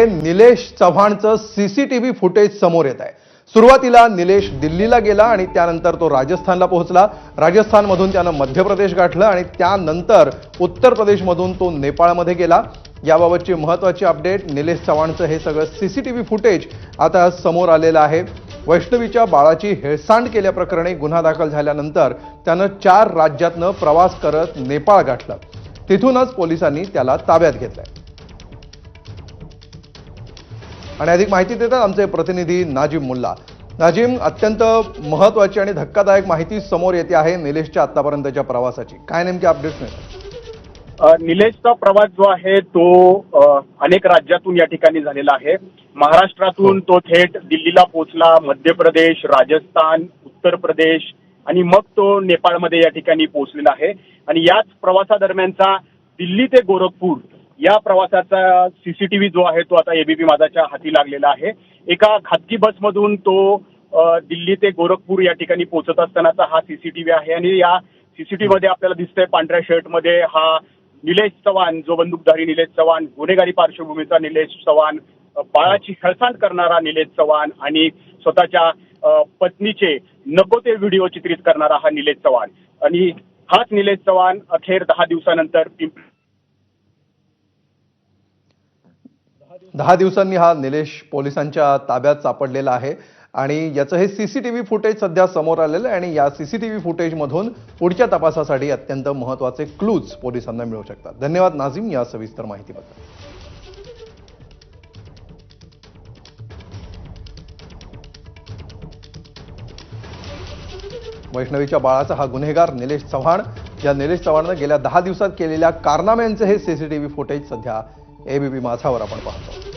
Nilesh चव्हाणचं CCTV footage समोर येत आहे. सुरुवातीला निलेश दिल्लीला गेला आणि त्यानंतर तो राजस्थानला पोहोचला. राजस्थानमधून त्यानं मध्य प्रदेश गाठलं आणि त्यानंतर उत्तर प्रदेशमधून तो नेपाळमध्ये गेला. याबाबतची महत्त्वाची अपडेट निलेश चव्हाणचं हे सगळं सीसीटीव्ही फुटेज आता समोर आलेलं आहे. वैष्णवीच्या बाळाची हेळसांड केल्याप्रकरणी गुन्हा दाखल झाल्यानंतर त्यानं चार राज्यातनं प्रवास करत नेपाळ गाठलं. तिथूनच पोलिसांनी त्याला ताब्यात घेतलंय. आणि अधिक माहिती देतात आमचे प्रतिनिधी नाजिम मुल्ला. नाजिम अत्यंत महत्वाची आणि धक्कादायक माहिती समोर येते आहे निलेशच्या आतापर्यंतच्या प्रवासाची. काय नेमके अपडेट्स मिळतात निलेशचा प्रवास जो आहे तो अनेक राज्यातून या ठिकाणी झालेला आहे. महाराष्ट्रातून तो थेट दिल्लीला पोहोचला मध्य प्रदेश राजस्थान उत्तर प्रदेश आणि मग तो नेपाळमध्ये या ठिकाणी पोहोचलेला आहे. आणि याच प्रवासादरम्यानचा दिल्ली ते गोरखपूर या प्रवासाचा सीसीटीव्ही जो आहे तो आता एबीपी माझाच्या हाती लागलेला आहे. एका खाजगी बसमधून तो दिल्ली ते गोरखपूर या ठिकाणी पोहोचत असतानाचा हा सीसीटीव्ही आहे आणि या सीसीटीव्ही मध्ये आपल्याला दिसतंय पांढऱ्या शर्टमध्ये हा निलेश चव्हाण जो बंदूकधारी निलेश चव्हाण गुन्हेगारी पार्श्वभूमीचा निलेश चव्हाण बाळाची हेळसांड करणारा निलेश चव्हाण आणि स्वतःच्या पत्नीचे नको ते व्हिडिओ चित्रित करणारा हा निलेश चव्हाण. आणि हाच निलेश चव्हाण अखेर दहा दिवसानंतर पिंपरी दहा दिवसांनी हा निलेश पोलिसांच्या ताब्यात सापडलेला आहे आणि याचं हे सीसीटीव्ही फुटेज सध्या समोर आलेलं आहे आणि या सीसीटीव्ही फुटेजमधून पुढच्या तपासासाठी अत्यंत महत्त्वाचे क्लूज पोलिसांना मिळू शकतात. धन्यवाद नाझीम या सविस्तर माहितीबद्दल. वैष्णवीच्या बाळाचा हा गुन्हेगार निलेश चव्हाण या निलेश चव्हाणनं गेल्या दहा दिवसात केलेल्या कारनाम्यांचे हे सीसीटीव्ही फुटेज सध्या एबीपी माझावर आपण पाहतो.